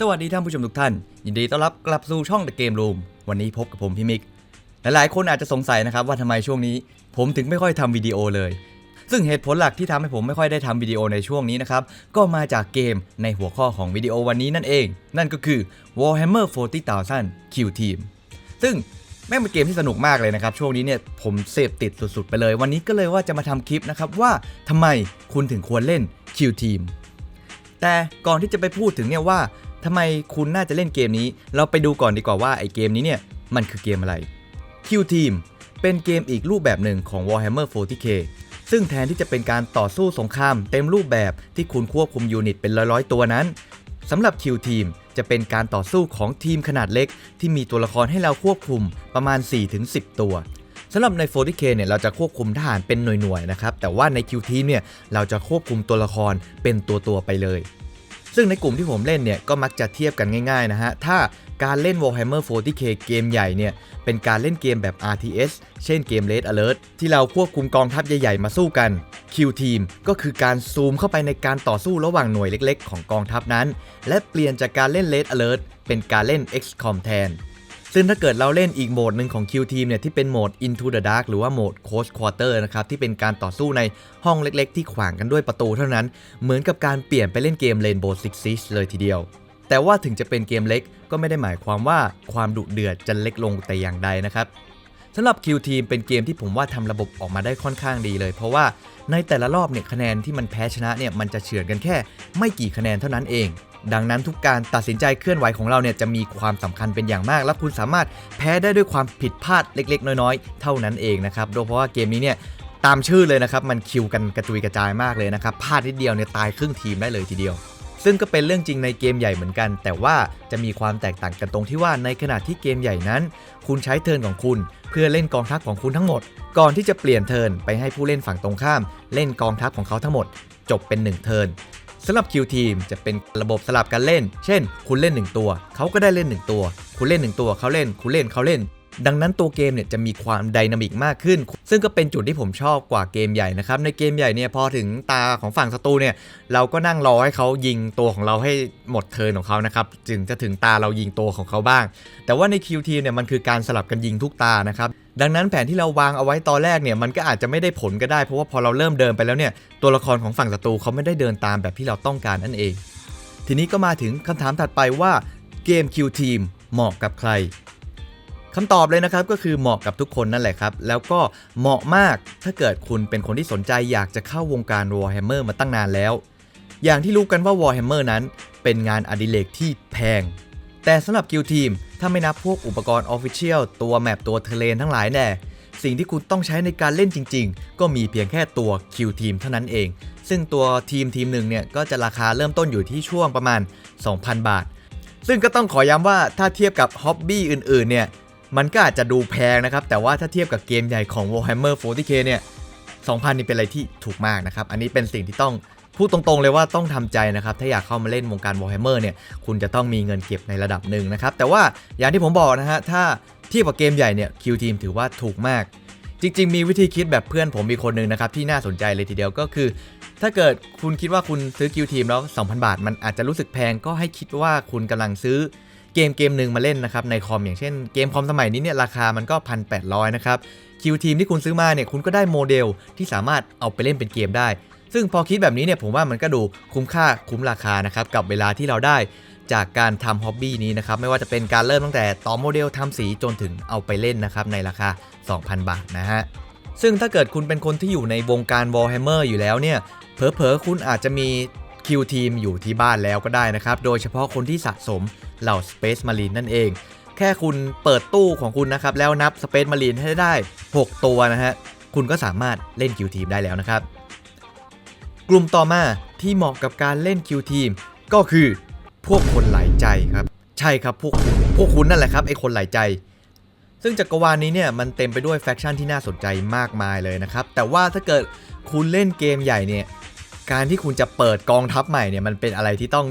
สวัสดีท่านผู้ชมทุกท่าน ยินดีต้อนรับกลับสู่ช่อง The Game Room วันนี้พบกับผมพี่มิก หลายๆคนอาจจะสงสัยนะครับว่าทำไมช่วงนี้ผมถึงไม่ค่อยทำวิดีโอเลย ซึ่งเหตุผลหลักที่ทำให้ผมไม่ค่อยได้ทำวิดีโอในช่วงนี้นะครับ ก็มาจากเกมในหัวข้อของวิดีโอวันนี้นั่นเอง นั่นก็คือ Warhammer 40,000 Q Team ซึ่งแม่งเป็นเกมที่สนุกมากเลยนะครับ ช่วงนี้เนี่ยผมเสพติดสุดๆ ไปเลย วันนี้ก็เลยว่าจะมาทำคลิปนะครับว่าทำไมคุณถึงควรเล่น Q Team แต่ก่อนที่จะไปพูดถึงเนี่ยว่า ทำไมคุณน่าจะเล่นเกมนี้ เราไปดูก่อนดีกว่าว่าไอเกมนี้เนี่ยมันคือเกมอะไร Q Team เป็นเกมอีกรูปแบบหนึ่งของ Warhammer 40k ซึ่งแทนที่จะเป็นการต่อสู้สงครามเต็มรูปแบบที่คุณควบคุมยูนิตเป็นร้อยๆตัวนั้นสำหรับ Q Team จะเป็นการต่อสู้ของทีมขนาดเล็ก ที่มีตัวละครให้เราควบคุมประมาณ 4-10 ตัวสำหรับใน 40k เนี่ยเราจะควบคุมทหารเป็นหน่วยๆนะครับ แต่ว่าใน Q Team เนี่ยเราจะควบคุมตัวละครเป็นตัวๆไปเลย ซึ่งในกลุ่มที่ผมเล่นเนี่ยก็มักจะเทียบกันง่ายๆนะฮะ ถ้าการเล่น Warhammer 40k เกมใหญ่เนี่ยเป็นการเล่นเกมแบบ RTS เช่นเกม Red Alert ที่เราควบคุมกองทัพใหญ่ๆมาสู้กัน Q Team ก็คือการซูมเข้าไปในการต่อสู้ระหว่างหน่วยเล็กๆ ของกองทัพนั้น และเปลี่ยนจากการเล่น Red Alert เป็นการเล่น XCOM แทน ซึ่งถ้าเกิดเราเล่นอีกโหมดหนึ่งของ Q Team เนี่ยที่เป็นโหมด Into the Dark หรือว่าโหมด Close Quarter นะครับที่เป็นการต่อสู้ในห้องเล็กๆ ที่ขวางกันด้วยประตูเท่านั้น เหมือนกับการเปลี่ยนไปเล่นเกม Rainbow Six Siege เลยทีเดียว แต่ว่าถึงจะเป็นเกมเล็กก็ไม่ได้หมายความว่าความดุเดือดจะเล็กลงแต่อย่างใดนะครับสำหรับ Q Team เป็นเกมที่ผมว่าทำระบบออกมาได้ค่อนข้างดีเลย เพราะว่าในแต่ละรอบเนี่ยคะแนนที่มันแพ้ชนะเนี่ยมันจะเฉือนกันแค่ ไม่กี่คะแนนเท่านั้นเอง ดังนั้นทุกการตัดสินใจเคลื่อนไหวของเราเนี่ยจะมีความสำคัญเป็นอย่างมาก และคุณสามารถแพ้ได้ด้วยความผิดพลาดเล็ก ๆ น้อยๆ เท่านั้นเองนะครับโดยเพราะว่าเกมนี้เนี่ยตามชื่อเลยนะครับมันคิวกันกระจุยกระจายมากเลยนะครับพลาดนิดเดียวเนี่ยตายครึ่งทีมได้เลยทีเดียว ซึ่งก็เป็นเรื่องจริงในเกมใหญ่เหมือนกัน แต่ว่าจะมีความแตกต่างกันตรงที่ว่าในขณะที่เกมใหญ่นั้น คุณใช้เทิร์นของคุณ เพื่อเล่นกองทัพของคุณทั้งหมด ก่อนที่จะเปลี่ยนเทิร์นไปให้ผู้เล่นฝั่งตรงข้าม เล่นกองทัพของเขาทั้งหมด จบเป็น 1 เทิร์น สำหรับคิวทีมจะเป็นระบบสลับกันเล่น เช่น คุณเล่น 1 ตัว เขาก็ได้เล่น 1 ตัว คุณเล่น 1 ตัวเขาเล่น คุณเล่นเขาเล่น ดังนั้นตัวเกมเนี่ยจะมีความไดนามิกมากขึ้น ซึ่งก็เป็นจุดที่ผมชอบกว่าเกมใหญ่นะครับ ในเกมใหญ่เนี่ยพอถึงตาของฝั่งศัตรูเนี่ยเราก็นั่งรอให้เขายิงตัวของเราให้หมดเทิร์นของเขานะครับจึงจะถึงตาเรายิงตัวของเขาบ้าง แต่ว่าใน QT เนี่ยมันคือการสลับกันยิงทุกตานะครับดังนั้นแผนที่เราวางเอาไว้ตอนแรกเนี่ยมันก็อาจจะไม่ได้ผลก็ได้เพราะว่าพอเราเริ่มเดินไปแล้วเนี่ยตัวละครของฝั่งศัตรูเขาไม่ได้เดินตามแบบที่เราต้องการนั่นเอง ทีนี้ก็มาถึงคำถามถัดไปว่าเกม Q Team เหมาะกับใคร คำตอบเลยนะครับก็คือเหมาะกับทุกคนนั่นแหละครับ แล้วก็เหมาะมากถ้าเกิดคุณเป็นคนที่สนใจอยากจะเข้าวงการ Warhammer มาตั้งนานแล้ว อย่างที่รู้กันว่า Warhammer นั้นเป็นงานอดิเรกที่แพง แต่สำหรับ Q Team ถ้าไม่นับพวกอุปกรณ์ Official ตัวแมปตัวเทเลนทั้งหลายแน่สิ่งที่คุณต้องใช้ในการเล่นจริง ๆ ก็มีเพียงแค่ตัว Q Team เท่านั้นเอง ซึ่งตัวทีมทีมหนึ่งเนี่ยก็จะราคาเริ่มต้นอยู่ที่ช่วงประมาณ 2,000 บาท ซึ่งก็ต้องขอย้ำว่าถ้าเทียบกับฮ็อบบี้อื่นๆเนี่ย มันก็อาจจะดูแพงนะครับ แต่ว่าถ้าเทียบกับเกมใหญ่ของ Warhammer 40k เนี่ย 2,000 นี่เป็นอะไรที่ถูกมากนะครับ อันนี้เป็นสิ่งที่ต้องพูดตรงๆเลยว่าต้องทำใจนะครับ ถ้าอยากเข้ามาเล่นวงการ Warhammer เนี่ย คุณจะต้องมีเงินเก็บในระดับหนึ่งนะครับ แต่ว่าอย่างที่ผมบอกนะฮะ ถ้าเทียบกับเกมใหญ่เนี่ย Q Team ถือว่าถูกมาก จริง ๆ มีวิธีคิดแบบเพื่อนผมมีคนหนึ่งนะครับที่น่าสนใจเลยทีเดียวก็คือ ถ้าเกิดคุณคิดว่าคุณซื้อ Q Team แล้ว 2,000 บาท มันอาจจะรู้สึกแพงก็ให้คิดว่าคุณกำลังซื้อ เกมเกมหนึ่งมาเล่นนะครับในคอมอย่างเช่นเกมคอมสมัยนี้เนี่ยราคามันก็ 1,800 นะครับ Q Team ที่คุณซื้อมาเนี่ยคุณก็ได้โมเดลที่สามารถเอาไปเล่นเป็นเกมได้ ซึ่งพอคิดแบบนี้เนี่ยผมว่ามันก็ดูคุ้มค่าคุ้มราคานะครับกับเวลาที่เราได้จากการทำฮ็อบบี้นี้นะครับไม่ว่าจะเป็นการเริ่มตั้งแต่ต่อโมเดลทำสีจนถึงเอาไปเล่นนะครับในราคา 2,000 บาทนะฮะซึ่งถ้าเกิดคุณเป็นคนที่อยู่ในวงการ Warhammer อยู่แล้วเนี่ยเผลอๆคุณอาจจะมี Q Team อยู่ที่บ้านแล้วก็ได้นะครับ โดยเฉพาะคนที่สะสม เหล่า Space Marine นั่นเอง แค่คุณเปิดตู้ของคุณนะครับ แล้วนับ Space Marine ให้ได้ 6 ตัวนะฮะ คุณก็สามารถเล่น Q Team ได้แล้วนะครับ กลุ่มต่อมาที่เหมาะกับการเล่น Q Team ก็คือพวกคนหลายใจครับ ใช่ครับพวกพวกคุณนั่นแหละครับไอ้คนหลายใจ ซึ่งจักรวาลนี้เนี่ยมันเต็มไปด้วยแฟคชั่นที่น่าสนใจมากมายเลยนะครับ แต่ว่าถ้าเกิดคุณเล่นเกมใหญ่เนี่ยการที่คุณจะเปิดกองทัพใหม่เนี่ยมันเป็นอะไรที่ต้อง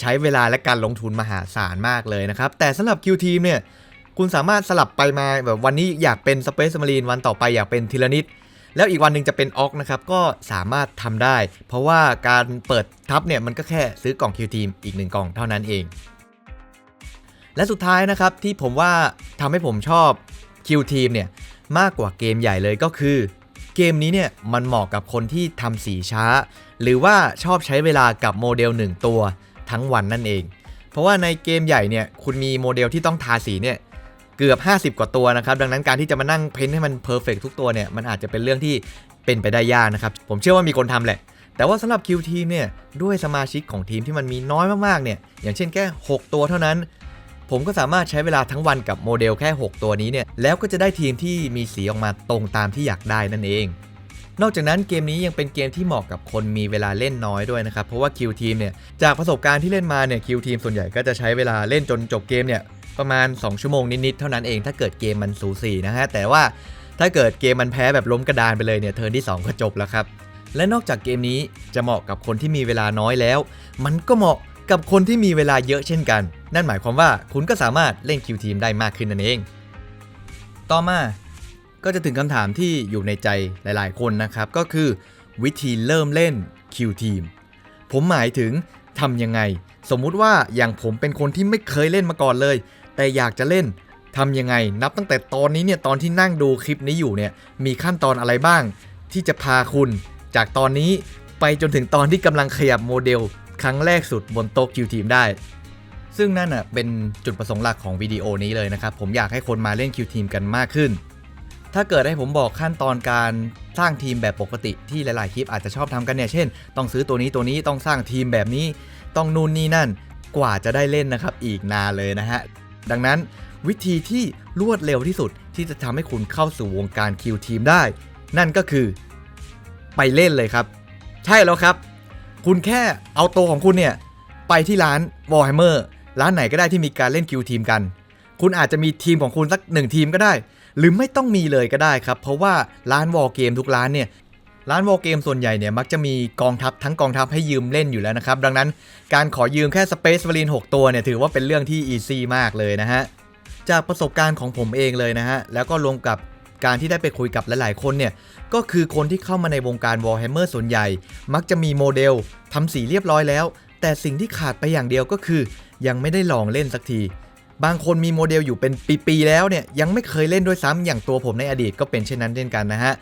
ใช้เวลาและการลงทุนมหาศาลมากเลยนะครับ แต่สำหรับ Q Team เนี่ยคุณสามารถสลับไปมาแบบวันนี้อยากเป็น Space Marine วันต่อไปอยากเป็นทีละนิด แล้วอีกวันหนึ่งจะเป็นออกนะครับ ก็สามารถทำได้ เพราะว่าการเปิดทับเนี่ยมันก็แค่ซื้อกล่องคิวทีมอีกหนึ่งกล่องเท่านั้นเอง และสุดท้ายนะครับที่ผมว่าทำให้ผมชอบคิวทีมเนี่ยมากกว่าเกมใหญ่เลยก็คือเกมนี้เนี่ยมันเหมาะกับคนที่ทำสีช้า หรือว่าชอบใช้เวลากับโมเดล 1 ตัว ทั้งวันนั่นเอง เพราะว่าในเกมใหญ่เนี่ยคุณมีโมเดลที่ต้องทาสีเนี่ยเกือบ 50 กว่าตัวนะครับ ดังนั้นการที่จะมานั่งเพ้นท์ให้มันเพอร์เฟกทุกตัวเนี่ยมันอาจจะเป็นเรื่องที่เป็นไปได้ยากนะครับ ผมเชื่อว่ามีคนทำแหละ แต่ว่าสำหรับคิวทีมเนี่ยด้วยสมาชิกของทีมที่มันมีน้อยมากๆเนี่ยอย่างเช่นแค่ 6 ตัวเท่านั้น ผมก็สามารถใช้เวลาทั้งวันกับโมเดลแค่ 6 ตัวนี้เนี่ยแล้วก็จะได้ทีมที่มีสีออกมาตรงตามที่อยากได้นั่นเอง นอกจากนั้นเกมนี้ยังเป็นเกมที่เหมาะกับคนมีเวลาเล่นน้อยด้วยนะครับ เพราะว่าคิวทีมเนี่ยจากประสบการณ์ที่เล่นมาเนี่ยคิวทีมส่วนใหญ่ก็จะใช้เวลาเล่นจนจบเกมเนี่ยประมาณ 2 ชั่วโมงนิดๆเท่านั้นเองถ้าเกิดเกมมันสูสีนะฮะแต่ว่าถ้าเกิดเกมมันแพ้แบบล้มกระดานไปเลยเนี่ยเทิร์นที่ 2 ก็จบแล้วครับ และนอกจากเกมนี้จะเหมาะกับคนที่มีเวลาน้อยแล้ว มันก็เหมาะกับคนที่มีเวลาเยอะเช่นกัน นั่นหมายความว่าคุณก็สามารถเล่นคิวทีมได้มากขึ้นนั่นเอง ต่อมา ก็จะถึงคำถามที่อยู่ในใจหลายๆ คนนะครับ ก็คือวิธีเริ่มเล่นคิวทีมผมหมายถึงทำยังไง สมมุติว่าอย่างผมเป็นคนที่ไม่เคยเล่นมาก่อนเลย แต่อยากจะเล่นทำยังไง นับตั้งแต่ตอนนี้เนี่ยตอนที่นั่งดูคลิปนี้อยู่เนี่ยมีขั้นตอนอะไรบ้าง ที่จะพาคุณจากตอนนี้ไปจนถึงตอนที่กำลังขยับโมเดล ครั้งแรกสุดบนโต๊ะคิวทีมได้ ซึ่งนั่นอะเป็นจุดประสงค์หลักของวิดีโอนี้เลยนะครับ ผมอยากให้คนมาเล่นคิวทีมกันมากขึ้น ถ้าเกิดให้ผมบอกขั้นตอนการสร้างทีมแบบปกติที่หลาย ๆ คลิปอาจจะชอบทำกันเนี่ย เช่น ต้องซื้อตัวนี้ตัวนี้ต้องสร้างทีมแบบนี้ ต้องนู่นนี่นั่น กว่าจะได้เล่นนะครับ อีกนานเลยนะฮะ ดังนั้นวิธีที่รวดเร็วที่สุดที่จะทำให้คุณเข้าสู่วงการคิวทีมได้ นั่นก็คือไปเล่นเลยครับ ใช่แล้วครับ คุณแค่เอาตัวของคุณเนี่ยไปที่ร้าน Warhammer ร้านไหนก็ได้ที่มีการเล่นคิวทีมกัน คุณอาจจะมีทีมของคุณสักหนึ่งทีมก็ได้ หรือไม่ต้องมีเลยก็ได้ครับ เพราะว่าร้านวอลเกมทุกร้านเนี่ยร้านวอลเกมส่วนใหญ่เนี่ยมักจะมีกองทัพทั้งกองทัพให้ยืมเล่นอยู่แล้วนะครับ ดังนั้นการขอยืมแค่ Space Marine 6 ตัวเนี่ยถือว่าเป็นเรื่องที่อีซี่มากเลยนะฮะ จากประสบการณ์ของผมเองเลยนะฮะ แล้วก็รวมกับการที่ได้ไปคุยกับหลาย ๆ คนเนี่ย ก็คือคนที่เข้ามาในวงการ Warhammer ส่วนใหญ่ มักจะมีโมเดลทำสีเรียบร้อยแล้ว แต่สิ่งที่ขาดไปอย่างเดียวก็คือ ยังไม่ได้ลองเล่นสักที บางคนมีโมเดลอยู่เป็นปีๆแล้วเนี่ยยังไม่เคยเล่นด้วยซ้ำอย่างตัวผมในอดีตก็เป็นเช่นนั้นเช่นกันนะฮะ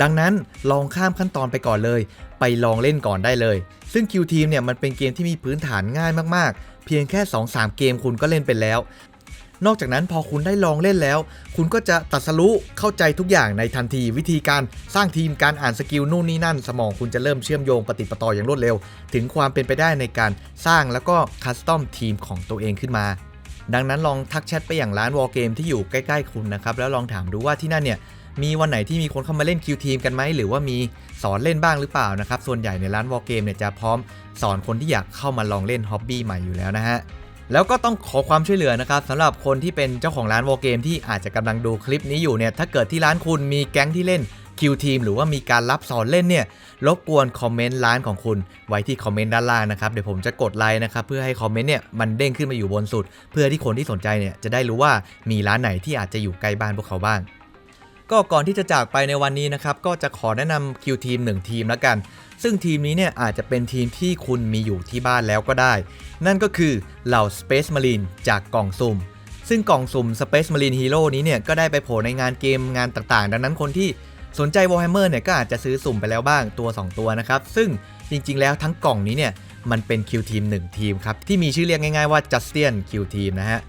ดังนั้นลองข้ามขั้นตอนไปก่อนเลย ไปลองเล่นก่อนได้เลย ซึ่ง Q Team เนี่ยมันเป็นเกมที่มีพื้นฐานง่ายมากๆ เพียงแค่ 2-3 เกมคุณก็เล่นเป็นแล้ว นอกจากนั้นพอคุณได้ลองเล่นแล้ว คุณก็จะตัดสรุเข้าใจทุกอย่างในทันทีวิธีการสร้างทีมการอ่านสกิลนู่นนี่นั่น สมองคุณจะเริ่มเชื่อมโยงปฏิปต่ออย่างรวดเร็ว ถึงความเป็นไปได้ในการสร้างแล้วก็คัสตอมทีมของตัวเองขึ้นมา ดังนั้นลองทักแชทไปอย่างร้านวอลเกมที่อยู่ใกล้ๆคุณนะครับ แล้วลองถามดูว่าที่นั่นเนี่ยมีวันไหนที่มีคนเข้ามาเล่นคิวทีมกันไหมหรือว่ามีสอนเล่นบ้างหรือเปล่านะครับ ส่วนใหญ่ในร้านวอลเกมเนี่ยจะพร้อมสอนคนที่อยากเข้ามาลองเล่นฮ็อบบี้ใหม่อยู่แล้วนะฮะแล้วก็ต้องขอความช่วยเหลือนะครับสำหรับคนที่เป็นเจ้าของร้านวอลเกมที่อาจจะกำลังดูคลิปนี้อยู่เนี่ยถ้าเกิดที่ร้านคุณมีแก๊งที่เล่น คิวทีมหรือว่ามีการรับสอนเล่นเนี่ยรบกวนคอมเมนต์ร้านของคุณไว้ที่คอมเมนต์ด้านล่างนะครับเดี๋ยวผมจะกดไลค์นะครับเพื่อให้คอมเมนต์เนี่ยมันเด้งขึ้นมาอยู่บนสุด เพื่อที่คนที่สนใจเนี่ยจะได้รู้ว่ามีร้านไหนที่อาจจะอยู่ใกล้บ้านพวกเขาบ้างก็ก่อนที่จะจากไปในวันนี้นะครับ ก็จะขอแนะนำคิวทีม1ทีมแล้วกัน ซึ่งทีมนี้เนี่ยอาจจะเป็นทีมที่คุณมีอยู่ที่บ้านแล้วก็ได้ นั่นก็คือเหล่า Space Marine จากกล่องสุ่ม ซึ่งกล่องสุ่ม Space Marine Hero นี้เนี่ยก็ได้ไปโผล่ในงานเกมงานต่างๆ ดังนั้นคนที่ สนใจ Warhammer เนี่ยก็อาจจะซื้อสุ่มไปแล้วบ้างตัว 2 ตัวนะครับ ซึ่งจริงๆ แล้วทั้งกล่องนี้เนี่ยมันเป็นคิวทีม1ทีมครับ ที่มีชื่อเรียกง่ายๆว่า Justian Q Team นะฮะ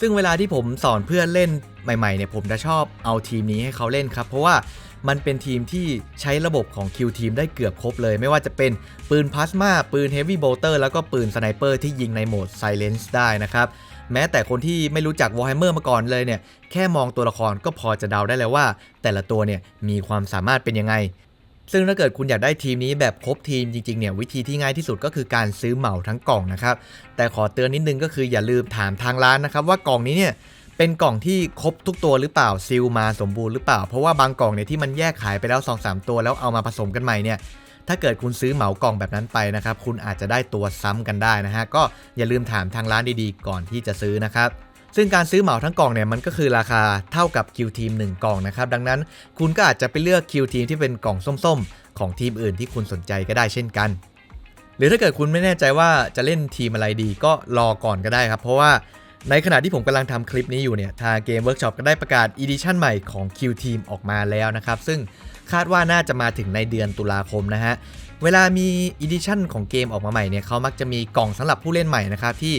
ซึ่งเวลาที่ผมสอนเพื่อนเล่นใหม่ๆเนี่ยผมจะชอบเอาทีมนี้ให้เขาเล่นครับ เพราะว่ามันเป็นทีมที่ใช้ระบบของ Q Team ได้เกือบครบเลย ไม่ว่าจะเป็นปืนพลาสมาปืน Heavy Bolter แล้วก็ปืนสไนเปอร์ที่ยิงในโหมด Silence ได้นะครับ แม้แต่คนที่ไม่รู้จัก Warhammer มาก่อนเลยเนี่ยแค่มองตัวละครก็พอจะเดาได้แล้วว่า แต่ละตัวเนี่ยมีความสามารถเป็นยังไง ซึ่งถ้าเกิดคุณอยากได้ทีมนี้แบบครบทีมจริงๆเนี่ยวิธีที่ง่ายที่สุดก็คือการซื้อเหมาทั้งกล่องนะครับแต่ขอเตือนนิดนึงก็คืออย่าลืมถามทางร้านนะครับว่ากล่องนี้เนี่ยเป็นกล่องที่ครบทุกตัวหรือเปล่าซิลมาสมบูรณ์หรือเปล่า เพราะว่าบางกล่องเนี่ยที่มันแยกขายไปแล้ว 2-3 ตัวแล้วเอามาผสมกันใหม่เนี่ย ถ้าเกิดคุณซื้อเหมากล่องแบบนั้นไปนะครับ คุณอาจจะได้ตัวซ้ำกันได้นะฮะ ก็อย่าลืมถามทางร้านดีๆ ก่อนที่จะซื้อนะครับซึ่งการซื้อเหมาทั้งกล่องเนี่ยมันก็คือราคาเท่ากับ Q Team 1กล่องนะครับ ดังนั้นคุณก็อาจจะไปเลือก Q Team ที่เป็นกล่องส้มๆ ของทีมอื่นที่คุณสนใจก็ได้เช่นกัน หรือถ้าเกิดคุณไม่แน่ใจว่าจะเล่นทีมอะไรดีก็รอก่อนก็ได้ครับ เพราะว่าในขณะที่ผมกำลังทำคลิปนี้อยู่เนี่ยทางเกมเวิร์กช็อปก็ได้ประกาศอีดิชั่นใหม่ของ Q Team ออกมาแล้วนะครับ ซึ่ง คาดว่าน่าจะมาถึงในเดือนตุลาคมนะฮะ เวลามีอีดิชั่นของเกมออกมาใหม่เนี่ยเขามักจะมีกล่องสำหรับผู้เล่นใหม่นะครับที่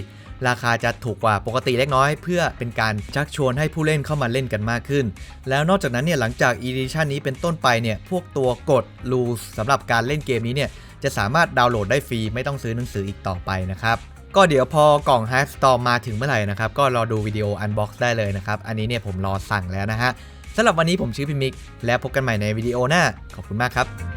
ราคาจะถูกกว่าปกติเล็กน้อย เพื่อเป็นการชักชวนให้ผู้เล่นเข้ามาเล่นกันมากขึ้น แล้วนอกจากนั้นเนี่ยหลังจากอีดิชันนี้เป็นต้นไปเนี่ยพวกตัวกฎรูสำหรับการเล่นเกมนี้เนี่ยจะสามารถดาวน์โหลดได้ฟรีไม่ต้องซื้อหนังสืออีกต่อไปนะครับก็เดี๋ยวพอกล่อง Hack Storm มาถึงเมื่อไหร่นะครับ ก็รอดูวิดีโอ Unbox ได้เลยนะครับ อันนี้เนี่ยผมรอสั่งแล้วนะฮะ สำหรับวันนี้ผมชื่อพิมิก แล้วพบกันใหม่ในวิดีโอหน้า ขอบคุณมากครับ